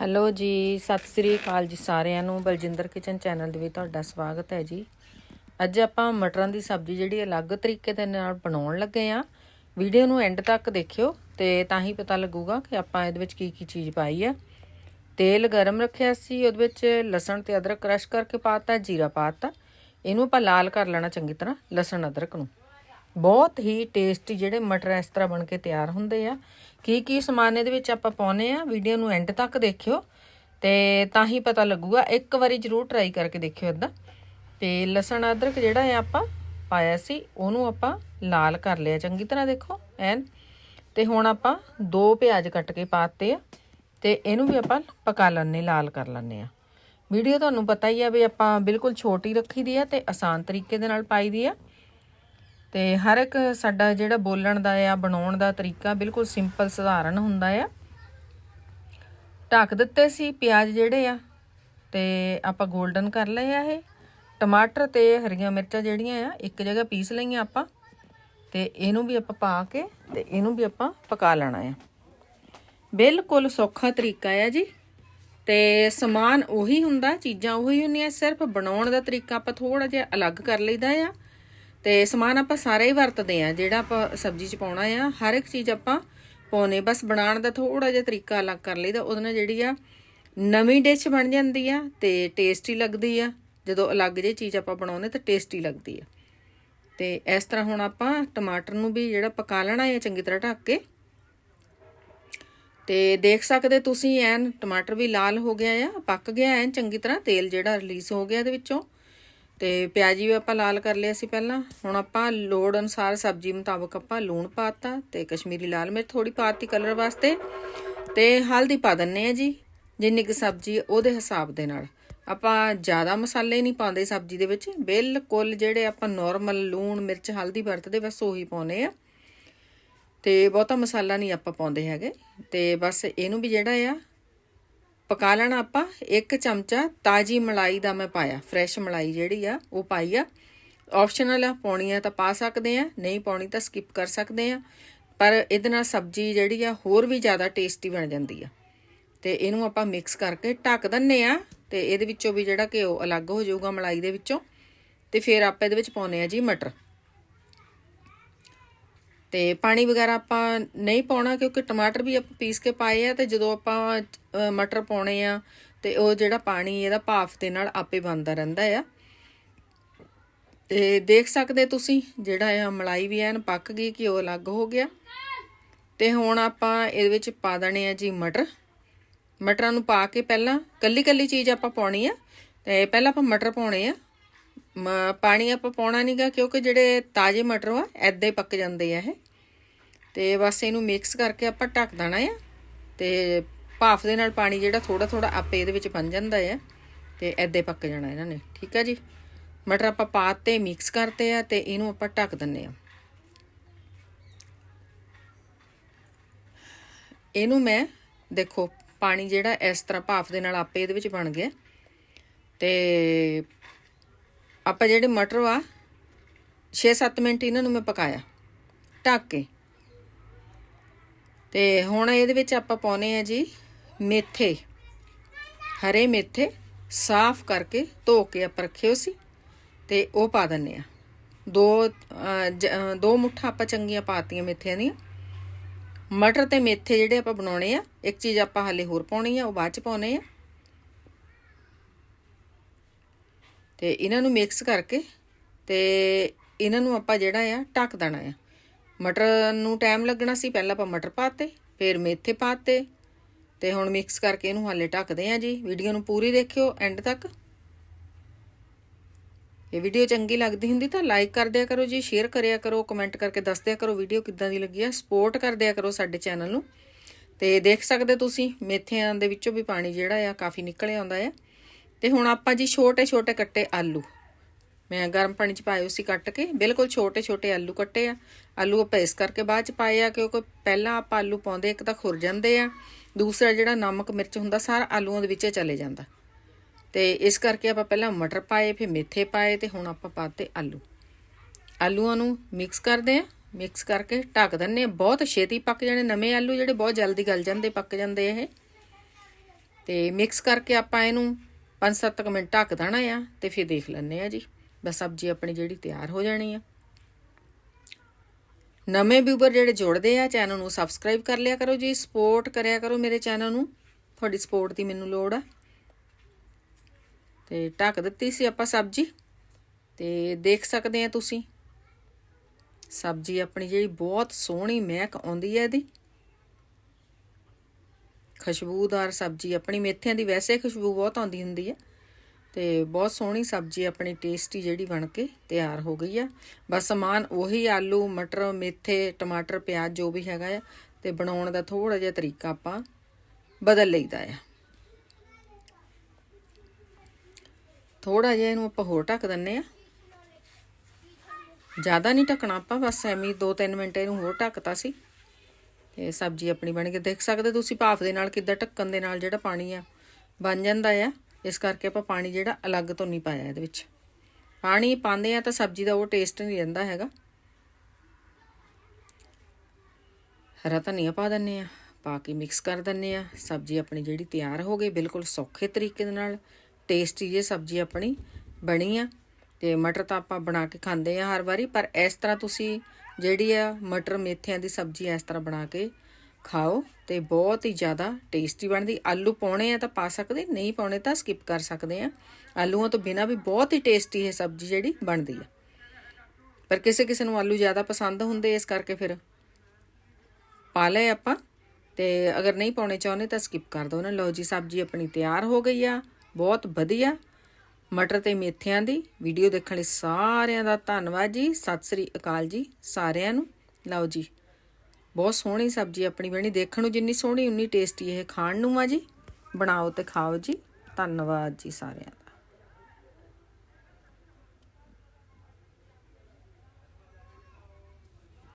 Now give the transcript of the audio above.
Hello ਜੀ, ਸਤਿ ਸ੍ਰੀ ਅਕਾਲ ਜੀ ਸਾਰਿਆਂ ਨੂੰ। ਬਲਜਿੰਦਰ ਕਿਚਨ ਚੈਨਲ ਦੇ ਵਿੱਚ ਤੁਹਾਡਾ ਸਵਾਗਤ ਹੈ ਜੀ। ਅੱਜ ਆਪਾਂ ਮਟਰਾਂ ਦੀ ਸਬਜ਼ੀ ਜਿਹੜੀ ਅਲੱਗ ਤਰੀਕੇ ਦੇ ਨਾਲ ਬਣਾਉਣ ਲੱਗੇ ਆ ਵੀਡੀਓ ਨੂੰ ਐਂਡ ਤੱਕ ਦੇਖਿਓ ਤੇ ਤਾਂ ਹੀ ਪਤਾ ਲੱਗੂਗਾ ਕਿ ਆਪਾਂ ਇਹਦੇ ਵਿੱਚ ਕੀ ਕੀ ਚੀਜ਼ ਪਾਈ ਆ। ਤੇਲ ਗਰਮ ਰੱਖਿਆ ਸੀ, ਉਹਦੇ ਵਿੱਚ ਲਸਣ ਤੇ ਅਦਰਕ ਕ੍ਰਸ਼ ਕਰਕੇ ਪਾਤਾ, ਜੀਰਾ ਪਾਤਾ। ਇਹਨੂੰ ਆਪਾਂ ਲਾਲ ਕਰ ਲੈਣਾ ਚੰਗੀ ਤਰ੍ਹਾਂ, ਲਸਣ ਅਦਰਕ ਨੂੰ। ਬਹੁਤ ਹੀ ਟੇਸਟੀ ਜਿਹੜੇ ਮਟਰ ਇਸ ਤਰ੍ਹਾਂ ਬਣ ਕੇ ਤਿਆਰ ਹੁੰਦੇ ਆ। ਕੀ ਕੀ ਸਮਾਨ ਇਹਦੇ ਵਿੱਚ ਆਪਾਂ ਪਾਉਨੇ ਆ ਵੀਡੀਓ ਨੂੰ ਐਂਡ ਤੱਕ ਦੇਖਿਓ। ਤੇ ਤਾਂ ਹੀ ਪਤਾ ਲੱਗੂਗਾ, ਇੱਕ ਵਾਰੀ ਜ਼ਰੂਰ ਟਰਾਈ ਕਰਕੇ ਦੇਖਿਓ ਇਦਾਂ ਤੇ ਲਸਣ ਅਦਰਕ ਜਿਹੜਾ ਹੈ ਆਪਾਂ ਪਾਇਆ ਸੀ, ਉਹਨੂੰ ਆਪਾਂ ਲਾਲ ਕਰ ਲਿਆ। ਚੰਗੀ ਤਰ੍ਹਾਂ ਦੇਖੋ, ਐਨ। ਤੇ ਹੁਣ ਆਪਾਂ ਦੋ ਪਿਆਜ਼ ਕੱਟ ਕੇ ਪਾਤੇ ਆ, ਤੇ ਇਹਨੂੰ ਵੀ ਆਪਾਂ ਪਕਾ ਲੈਣੇ ਲਾਲ ਕਰ ਲੈਣੇ ਆ। ਵੀਡੀਓ ਤੁਹਾਨੂੰ ਪਤਾ ਹੀ ਆ ਵੀ ਆਪਾਂ ਬਿਲਕੁਲ ਛੋਟੀ ਰੱਖੀ ਦੀ ਆ ਤੇ ਆਸਾਨ ਤਰੀਕੇ ਦੇ ਨਾਲ ਪਾਈ ਦੀ ਆ। ਤੇ ਹਰ ਇੱਕ ਸਾਡਾ ਜਿਹੜਾ ਬੋਲਣ ਦਾ ਆ, ਬਣਾਉਣ ਦਾ ਤਰੀਕਾ ਬਿਲਕੁਲ ਸਿੰਪਲ ਸਧਾਰਨ ਹੁੰਦਾ ਆ। ਢੱਕ ਦਿੱਤੇ ਸੀ ਪਿਆਜ਼ ਜਿਹੜੇ ਆ, ਤੇ ਆਪਾਂ 골ਡਨ ਕਰ ਲਏ ਆ ਇਹ। ਟਮਾਟਰ ਤੇ ਹਰੀਆਂ ਮਿਰਚਾਂ ਜਿਹੜੀਆਂ ਆ, ਇੱਕ ਜਗ੍ਹਾ ਪੀਸ ਲਈਆਂ ਆਪਾਂ, ਤੇ ਇਹਨੂੰ ਵੀ ਆਪਾਂ ਪਾ ਕੇ, ਤੇ ਇਹਨੂੰ ਵੀ ਆਪਾਂ ਪਕਾ ਲੈਣਾ ਆ। ਬਿਲਕੁਲ ਸੌਖਾ ਤਰੀਕਾ ਆ ਜੀ, ਤੇ ਸਮਾਨ ਉਹੀ ਹੁੰਦਾ, ਚੀਜ਼ਾਂ ਉਹੀ ਹੁੰਦੀਆਂ, ਸਿਰਫ ਬਣਾਉਣ ਦਾ ਤਰੀਕਾ ਆਪਾਂ ਥੋੜਾ ਜਿਹਾ ਅਲੱਗ ਕਰ ਲਈਦਾ ਆ। ਤੇ ਸਮਾਨ ਆਪਾਂ ਸਾਰਾ ਹੀ ਵਰਤਦੇ ਆ ਜਿਹੜਾ ਆਪਾਂ ਸਬਜ਼ੀ ਚ ਪਾਉਣਾ ਆ, ਹਰ ਇੱਕ ਚੀਜ਼ ਆਪਾਂ ਪਾਉਨੇ ਬਸ ਬਣਾਉਣ ਦਾ ਥੋੜਾ ਜਿਹਾ ਤਰੀਕਾ ਅਲੱਗ ਕਰ ਲਈਦਾ ਉਹਦੇ ਨਾਲ ਜਿਹੜੀ ਆ ਨਵੀਂ ਡਿਸ਼ ਬਣ ਜਾਂਦੀ ਆ ਤੇ ਟੇਸਟੀ ਲੱਗਦੀ ਆ। ਜਦੋਂ ਅਲੱਗ ਜਿਹੀ ਚੀਜ਼ ਆਪਾਂ ਬਣਾਉਂਦੇ ਤਾਂ ਟੇਸਟੀ ਲੱਗਦੀ ਆ। ਤੇ ਇਸ ਤਰ੍ਹਾਂ ਹੁਣ ਆਪਾਂ ਟਮਾਟਰ ਨੂੰ ਵੀ ਜਿਹੜਾ ਪਕਾ ਲੈਣਾ ਹੈ ਚੰਗੀ ਤਰ੍ਹਾਂ ਢੱਕ ਕੇ। ਤੇ ਦੇਖ ਸਕਦੇ ਤੁਸੀਂ ਐਨ, ਟਮਾਟਰ ਵੀ ਲਾਲ ਹੋ ਗਿਆ ਆ, ਪੱਕ ਗਿਆ ਐਨ, ਚੰਗੀ ਤਰ੍ਹਾਂ ਤੇਲ ਜਿਹੜਾ ਰਿਲੀਜ਼ ਹੋ ਗਿਆ ਇਹਦੇ ਵਿੱਚੋਂ। ਤੇ ਪਿਆਜੀ ਵੀ ਆਪਾਂ ਲਾਲ ਕਰ ਲਿਆ ਸੀ ਪਹਿਲਾਂ। ਹੁਣ ਆਪਾਂ ਲੋੜ ਅਨੁਸਾਰ ਸਬਜ਼ੀ ਮੁਤਾਬਕ ਆਪਾਂ ਲੂਣ ਪਾਤਾ ਤੇ ਕਸ਼ਮੀਰੀ ਲਾਲ ਮਿਰਚ ਥੋੜੀ ਪਾਤੀ ਕਲਰ ਵਾਸਤੇ। ਤੇ ਹਲਦੀ ਪਾ ਦਿੰਨੇ ਆ ਜੀ, ਜਿੰਨੀ ਕਿ ਸਬਜ਼ੀ ਉਹਦੇ ਹਿਸਾਬ ਦੇ ਨਾਲ। ਆਪਾਂ ਜ਼ਿਆਦਾ ਮਸਾਲੇ ਨਹੀਂ ਪਾਉਂਦੇ ਸਬਜ਼ੀ ਦੇ ਵਿੱਚ, ਬਿਲਕੁਲ ਜਿਹੜੇ ਆਪਾਂ ਨਾਰਮਲ ਲੂਣ, ਮਿਰਚ, ਹਲਦੀ ਵਰਤਦੇ ਬਸ ਉਹੀ ਪਾਉਨੇ ਆ ਤੇ ਬਹੁਤਾ ਮਸਾਲਾ ਨਹੀਂ ਆਪਾਂ ਪਾਉਂਦੇ ਹੈਗੇ। ਤੇ ਬਸ ਇਹਨੂੰ ਵੀ ਜਿਹੜਾ ਆ ਪਕਾ ਲੈਣਾ ਆਪਾਂ। ਇੱਕ ਚਮਚਾ ਤਾਜੀ ਮਲਾਈ ਦਾ ਮੈਂ ਪਾਇਆ ਫਰੈਸ਼ ਮਲਾਈ ਜਿਹੜੀ ਆ, ਉਹ ਪਾਈ ਆ। ਆਪਸ਼ਨਲ ਆ, ਪਾਉਣੀ ਆ ਤਾਂ ਪਾ ਸਕਦੇ ਆ, ਨਹੀਂ ਪਾਉਣੀ ਤਾਂ ਸਕਿਪ ਕਰ ਸਕਦੇ ਆ। ਪਰ ਇਹਦੇ ਨਾਲ ਸਬਜ਼ੀ ਜਿਹੜੀ ਆ, ਹੋਰ ਵੀ ਜ਼ਿਆਦਾ ਟੇਸਟੀ ਬਣ ਜਾਂਦੀ ਆ। ਤੇ ਇਹਨੂੰ ਆਪਾਂ ਮਿਕਸ ਕਰਕੇ ਢੱਕ ਦਿੰਨੇ ਆ ਤੇ ਇਹਦੇ ਵਿੱਚੋਂ ਵੀ ਜਿਹੜਾ ਘਿਓ ਅਲੱਗ ਹੋ ਜਾਊਗਾ ਮਲਾਈ ਦੇ ਵਿੱਚੋਂ। ਤੇ ਫਿਰ ਆਪਾਂ ਇਹਦੇ ਵਿੱਚ ਪਾਉਨੇ ਆ ਜੀ ਮਟਰ। ਤੇ ਪਾਣੀ ਵਗੈਰਾ ਆਪਾਂ ਨਹੀਂ ਪਾਉਣਾ ਕਿਉਂਕਿ ਟਮਾਟਰ ਵੀ ਆਪਾਂ ਪੀਸ ਕੇ ਪਾਏ ਆ ਤੇ ਜਦੋਂ ਆਪਾਂ ਮਟਰ ਪਾਉਣੇ ਆ ਤੇ ਉਹ ਜਿਹੜਾ ਪਾਣੀ ਇਹਦਾ ਭਾਫ ਦੇ ਨਾਲ ਆਪੇ ਬਣਦਾ ਰਹਿੰਦਾ ਆ। ਤੇ ਦੇਖ ਸਕਦੇ ਤੁਸੀਂ ਜਿਹੜਾ ਆ ਮਲਾਈ ਵੀ ਐਨ ਪੱਕ ਗਈ ਕਿ ਉਹ ਅਲੱਗ ਹੋ ਗਿਆ। ਤੇ ਹੁਣ ਆਪਾਂ ਇਹਦੇ ਵਿੱਚ ਪਾ ਦੇਣੇ ਆ ਜੀ ਮਟਰ। ਮਟਰਾਂ ਨੂੰ ਪਾ ਕੇ ਪਹਿਲਾਂ ਕੱਲੀ ਕੱਲੀ ਚੀਜ਼ ਆਪਾਂ ਪਾਉਣੀ ਆ। ਤੇ ਪਹਿਲਾਂ ਆਪਾਂ ਮਟਰ ਪਾਉਣੇ ਆ। ਪਾਣੀ ਆਪਾਂ ਪਾਉਣਾ ਨਹੀਂਗਾ ਕਿਉਂਕਿ ਜਿਹੜੇ ਤਾਜ਼ੇ ਮਟਰ ਆ ਐਦਾਂ ਹੀ ਪੱਕ ਜਾਂਦੇ ਆ ਇਹ। ਤੇ ਬਸ ਇਹਨੂੰ ਮਿਕਸ ਕਰਕੇ ਆਪਾਂ ਢੱਕ ਦੇਣਾ ਆ ਤੇ ਭਾਫ ਦੇ ਨਾਲ ਪਾਣੀ ਜਿਹੜਾ ਥੋੜਾ ਥੋੜਾ ਆਪੇ ਇਹਦੇ ਵਿੱਚ ਬਣ ਜਾਂਦਾ ਆ ਤੇ ਐਦਾਂ ਪੱਕ ਜਾਣਾ ਇਹਨਾਂ ਨੇ, ਠੀਕ ਆ ਜੀ? ਮਟਰ ਆਪਾਂ ਪਾਤੇ ਮਿਕਸ ਕਰਤੇ ਆ ਤੇ ਇਹਨੂੰ ਆਪਾਂ ਢੱਕ ਦਿੰਨੇ ਆ। ਇਹਨੂੰ ਮੈਂ, ਦੇਖੋ, ਪਾਣੀ ਜਿਹੜਾ ਇਸ ਤਰ੍ਹਾਂ ਭਾਫ ਦੇ ਨਾਲ ਆਪੇ ਇਹਦੇ ਵਿੱਚ ਬਣ ਗਿਆ। ਤੇ ਆਪਾਂ ਜਿਹੜੇ ਮਟਰ ਆ 6-7 ਮਿੰਟ ਇਹਨਾਂ ਨੂੰ ਮੈਂ ਪਕਾਇਆ, ਢੱਕ ਕੇ। ਤੇ ਹੁਣ ਇਹਦੇ ਵਿੱਚ ਆਪਾਂ ਪਾਉਨੇ ਆ ਜੀ ਮੇਥੇ, ਹਰੇ ਮੇਥੇ ਸਾਫ਼ ਕਰਕੇ ਧੋ ਕੇ ਆਪਾਂ ਰੱਖਿਓ ਸੀ, ਤੇ ਉਹ ਪਾ ਦਿੰਨੇ ਆ। ਦੋ ਦੋ ਮੁੱਠਾ ਆਪਾਂ ਚੰਗੀਆਂ ਪਾਤੀਆਂ ਮੇਥਿਆਂ ਦੀਆਂ। ਮਟਰ ਤੇ ਮੇਥੇ ਜਿਹੜੇ ਆਪਾਂ ਬਣਾਉਣੇ ਆ, ਇੱਕ ਚੀਜ਼ ਆਪਾਂ ਹਲੇ ਹੋਰ ਪਾਉਣੀ ਆ, ਉਹ ਬਾਅਦ ਚ ਪਾਉਣੇ ਆ। ਤੇ ਇਹਨਾਂ ਨੂੰ ਮਿਕਸ ਕਰਕੇ ਤੇ ਇਹਨਾਂ ਨੂੰ ਆਪਾਂ ਜਿਹੜਾ ਆ, ਢੱਕ ਦੇਣਾ ਆ। ਮਟਰ ਨੂੰ ਟਾਈਮ ਲੱਗਣਾ ਸੀ, ਪਹਿਲਾਂ ਆਪਾਂ ਮਟਰ ਪਾਤੇ, ਫਿਰ ਮੇਥੇ ਪਾਤੇ ਤੇ ਹੁਣ ਮਿਕਸ ਕਰਕੇ ਇਹਨੂੰ ਹਾਲੇ ਢੱਕਦੇ ਆ ਜੀ। ਵੀਡੀਓ ਨੂੰ ਪੂਰੀ ਦੇਖਿਓ ਐਂਡ ਤੱਕ। ਇਹ ਵੀਡੀਓ ਚੰਗੀ ਲੱਗਦੀ ਹੁੰਦੀ ਤਾਂ ਲਾਈਕ ਕਰ ਦਿਆ ਕਰੋ ਜੀ ਸ਼ੇਅਰ ਕਰਿਆ ਕਰੋ ਕਮੈਂਟ ਕਰਕੇ ਦੱਸ ਦਿਆ ਕਰੋ ਵੀਡੀਓ ਕਿੱਦਾਂ ਦੀ ਲੱਗੀ ਆ। ਸਪੋਰਟ ਕਰ ਦਿਆ ਕਰੋ ਸਾਡੇ ਚੈਨਲ ਨੂੰ। ਤੇ ਦੇਖ ਸਕਦੇ ਤੁਸੀਂ, ਮੇਥਿਆਂ ਦੇ ਵਿੱਚੋਂ ਵੀ ਪਾਣੀ ਜਿਹੜਾ ਆ, ਕਾਫੀ ਨਿਕਲ ਆਉਂਦਾ ਆ। ਤੇ ਹੁਣ ਆਪਾਂ ਜੀ ਛੋਟੇ ਛੋਟੇ ਕੱਟੇ ਆਲੂ। ਮੈਂ ਗਰਮ ਪਾਣੀ ਚ ਪਾਏ ਸੀ ਕੱਟ ਕੇ। ਬਿਲਕੁਲ ਛੋਟੇ ਛੋਟੇ ਆਲੂ ਕੱਟੇ ਆ। ਆਲੂ ਆਪਾਂ ਇਸ ਕਰਕੇ ਬਾਅਦ ਚ ਪਾਏ ਆ ਕਿਉਂਕਿ ਪਹਿਲਾਂ ਆਪਾਂ ਆਲੂ ਪਾਉਂਦੇ ਇੱਕ ਤਾਂ ਖੁਰ ਜਾਂਦੇ ਆ। ਦੂਸਰਾ ਜਿਹੜਾ ਨਮਕ ਮਿਰਚ ਹੁੰਦਾ, ਸਾਰਾ ਆਲੂਆਂ ਦੇ ਵਿੱਚ ਚਲੇ ਜਾਂਦਾ। ਤੇ ਇਸ ਕਰਕੇ ਆਪਾਂ ਪਹਿਲਾਂ ਮਟਰ ਪਾਏ, ਫਿਰ ਮੇਥੇ ਪਾਏ ਤੇ ਹੁਣ ਆਪਾਂ ਪਾਤੇ ਆਲੂ। ਆਲੂਆਂ ਨੂੰ ਮਿਕਸ ਕਰਦੇ ਆ। ਮਿਕਸ ਕਰਕੇ ਢੱਕ ਦਿੰਨੇ ਆ। ਬਹੁਤ ਛੇਤੀ ਪੱਕ ਜਾਣੇ। ਨਵੇਂ ਆਲੂ ਜਿਹੜੇ ਬਹੁਤ ਜਲਦੀ ਗਲ ਜਾਂਦੇ, ਪੱਕ ਜਾਂਦੇ ਇਹ। ਤੇ ਮਿਕਸ ਕਰਕੇ ਆਪਾਂ ਇਹਨੂੰ 5-7 ਮਿੰਟ ਢੱਕ ਦੇਣਾ ਆ ਤੇ ਫਿਰ ਦੇਖ ਲੈਣੇ ਆ ਜੀ। ਬਸ ਸਬਜ਼ੀ ਆਪਣੀ ਜਿਹੜੀ ਤਿਆਰ ਹੋ ਜਾਣੀ ਆ। ਨਵੇਂ ਵਿਊਵਰ ਜਿਹੜੇ ਜੁੜਦੇ ਆ, ਚੈਨਲ ਨੂੰ ਸਬਸਕ੍ਰਾਈਬ ਕਰ ਲਿਆ ਕਰੋ ਜੀ। ਸਪੋਰਟ ਕਰਿਆ ਕਰੋ ਮੇਰੇ ਚੈਨਲ ਨੂੰ। ਤੁਹਾਡੀ ਸਪੋਰਟ ਦੀ ਮੈਨੂੰ ਲੋੜ ਆ। ਤੇ ਢੱਕ ਦਿੱਤੀ ਸੀ ਆਪਾਂ ਸਬਜ਼ੀ। ਤੇ ਦੇਖ ਸਕਦੇ ਆ ਤੁਸੀਂ। ਸਬਜ਼ੀ ਆਪਣੀ ਜਿਹੜੀ ਬਹੁਤ ਸੋਹਣੀ ਮਹਿਕ ਆਉਂਦੀ ਹੈ ਇਹਦੀ। ਖੁਸ਼ਬੂਦਾਰ ਸਬਜ਼ੀ, ਆਪਣੀ ਮੇਥਿਆਂ ਦੀ ਵੈਸੇ ਖੁਸ਼ਬੂ ਬਹੁਤ ਆਉਂਦੀ ਹੁੰਦੀ ਹੈ ਤੇ ਬਹੁਤ ਸੋਹਣੀ ਸਬਜ਼ੀ ਆਪਣੀ ਟੇਸਟੀ ਜਿਹੜੀ ਬਣ ਕੇ ਤਿਆਰ ਹੋ ਗਈ ਆ। ਬਸ ਸਮਾਨ ਉਹੀ ਆਲੂ, ਮਟਰ, ਮੇਥੇ, ਟਮਾਟਰ, ਪਿਆਜ਼ ਜੋ ਵੀ ਹੈਗਾ ਆ, ਤੇ ਬਣਾਉਣ ਦਾ ਥੋੜਾ ਜਿਹਾ ਤਰੀਕਾ ਆਪਾਂ ਬਦਲ ਲਈਦਾ ਆ। ਥੋੜਾ ਜਿਹਾ ਇਹਨੂੰ ਆਪਾਂ ਹੋਰ ਢੱਕ ਦਿੰਨੇ ਆ। ਜ਼ਿਆਦਾ ਨਹੀਂ ਢੱਕਣਾ ਆਪਾਂ, ਬਸ ਐਵੇਂ 2-3 ਮਿੰਟ ਇਹਨੂੰ ਹੋਰ ਢੱਕਤਾ ਸੀ। ਇਹ ਸਬਜ਼ੀ ਆਪਣੀ ਬਣ ਕੇ ਦੇਖ ਸਕਦੇ ਤੁਸੀਂ ਭਾਫ ਦੇ ਨਾਲ ਕਿੱਦਾਂ ਢੱਕਣ ਦੇ ਨਾਲ ਜਿਹੜਾ ਪਾਣੀ ਆ, ਬਣ ਜਾਂਦਾ ਆ। ਇਸ ਕਰਕੇ ਆਪਾਂ ਪਾਣੀ ਜਿਹੜਾ ਅਲੱਗ ਤੋਂ ਨਹੀਂ ਪਾਇਆ ਇਹਦੇ ਵਿੱਚ। ਪਾਣੀ ਪਾਉਂਦੇ ਆ ਤਾਂ ਸਬਜ਼ੀ ਦਾ ਉਹ ਟੇਸਟ ਨਹੀਂ ਰਹਿੰਦਾ ਹੈਗਾ। ਹਰਾ ਧਨੀਆ ਪਾ ਦਿੰਨੇ ਆ, ਪਾ ਕੇ ਮਿਕਸ ਕਰ ਦਿੰਨੇ ਆ। ਸਬਜ਼ੀ ਆਪਣੀ ਜਿਹੜੀ ਤਿਆਰ ਹੋ ਗਈ, ਬਿਲਕੁਲ ਸੌਖੇ ਤਰੀਕੇ ਦੇ ਨਾਲ ਟੇਸਟੀ ਜੇ ਸਬਜ਼ੀ ਆਪਣੀ ਬਣੀ ਆ। ਤੇ ਮਟਰ ਤਾਂ ਆਪਾਂ ਬਣਾ ਕੇ ਖਾਂਦੇ ਆ ਹਰ ਵਾਰੀ, ਪਰ ਇਸ ਤਰ੍ਹਾਂ ਤੁਸੀਂ ਜਿਹੜੀ ਆ ਮਟਰ ਮੇਥਿਆਂ ਦੀ ਸਬਜ਼ੀ ਇਸ ਤਰ੍ਹਾਂ ਬਣਾ ਕੇ ਖਾਓ ਤੇ ਬਹੁਤ ਹੀ ਜ਼ਿਆਦਾ ਟੇਸਟੀ ਬਣਦੀ। ਆਲੂ ਪਾਉਣੇ ਆ ਤਾਂ ਪਾ ਸਕਦੇ, ਨਹੀਂ ਪਾਉਣੇ ਤਾਂ ਸਕਿਪ ਕਰ ਸਕਦੇ ਆ। ਆਲੂਆਂ ਤੋਂ ਬਿਨਾ ਵੀ ਬਹੁਤ ਹੀ ਟੇਸਟੀ ਇਹ ਸਬਜ਼ੀ ਜਿਹੜੀ ਬਣਦੀ ਆ। ਪਰ ਕਿਸੇ ਕਿਸੇ ਨੂੰ ਆਲੂ ਜ਼ਿਆਦਾ ਪਸੰਦ ਹੁੰਦੇ ਇਸ ਕਰਕੇ ਫਿਰ ਪਾ ਲਏ ਆਪਾਂ। ਤੇ ਅਗਰ ਨਹੀਂ ਪਾਉਣੇ ਚਾਹੁੰਦੇ ਤਾਂ ਸਕਿਪ ਕਰ ਦਿਓ ਨਾ ਲਓ ਜੀ, ਸਬਜ਼ੀ ਆਪਣੀ ਤਿਆਰ ਹੋ ਗਈ ਆ। ਬਹੁਤ ਵਧੀਆ। ਮਟਰ ਤੇ ਮੇਥਿਆਂ ਦੀ ਵੀਡੀਓ ਦੇਖਣ ਲਈ ਸਾਰਿਆਂ ਦਾ ਧੰਨਵਾਦ ਜੀ। ਸਤਿ ਸ੍ਰੀ ਅਕਾਲ ਜੀ ਸਾਰਿਆਂ ਨੂੰ। ਲਓ ਜੀ, ਬਹੁਤ ਸੋਹਣੀ ਸਬਜ਼ੀ ਆਪਣੀ ਬਣੀ। ਦੇਖਣ ਨੂੰ ਜਿੰਨੀ ਸੋਹਣੀ, ਉਨੀ ਟੇਸਟੀ ਇਹ ਖਾਣ ਨੂੰ ਆ ਜੀ। ਬਣਾਓ ਤੇ ਖਾਓ ਜੀ। ਧੰਨਵਾਦ ਜੀ ਸਾਰਿਆਂ ਦਾ।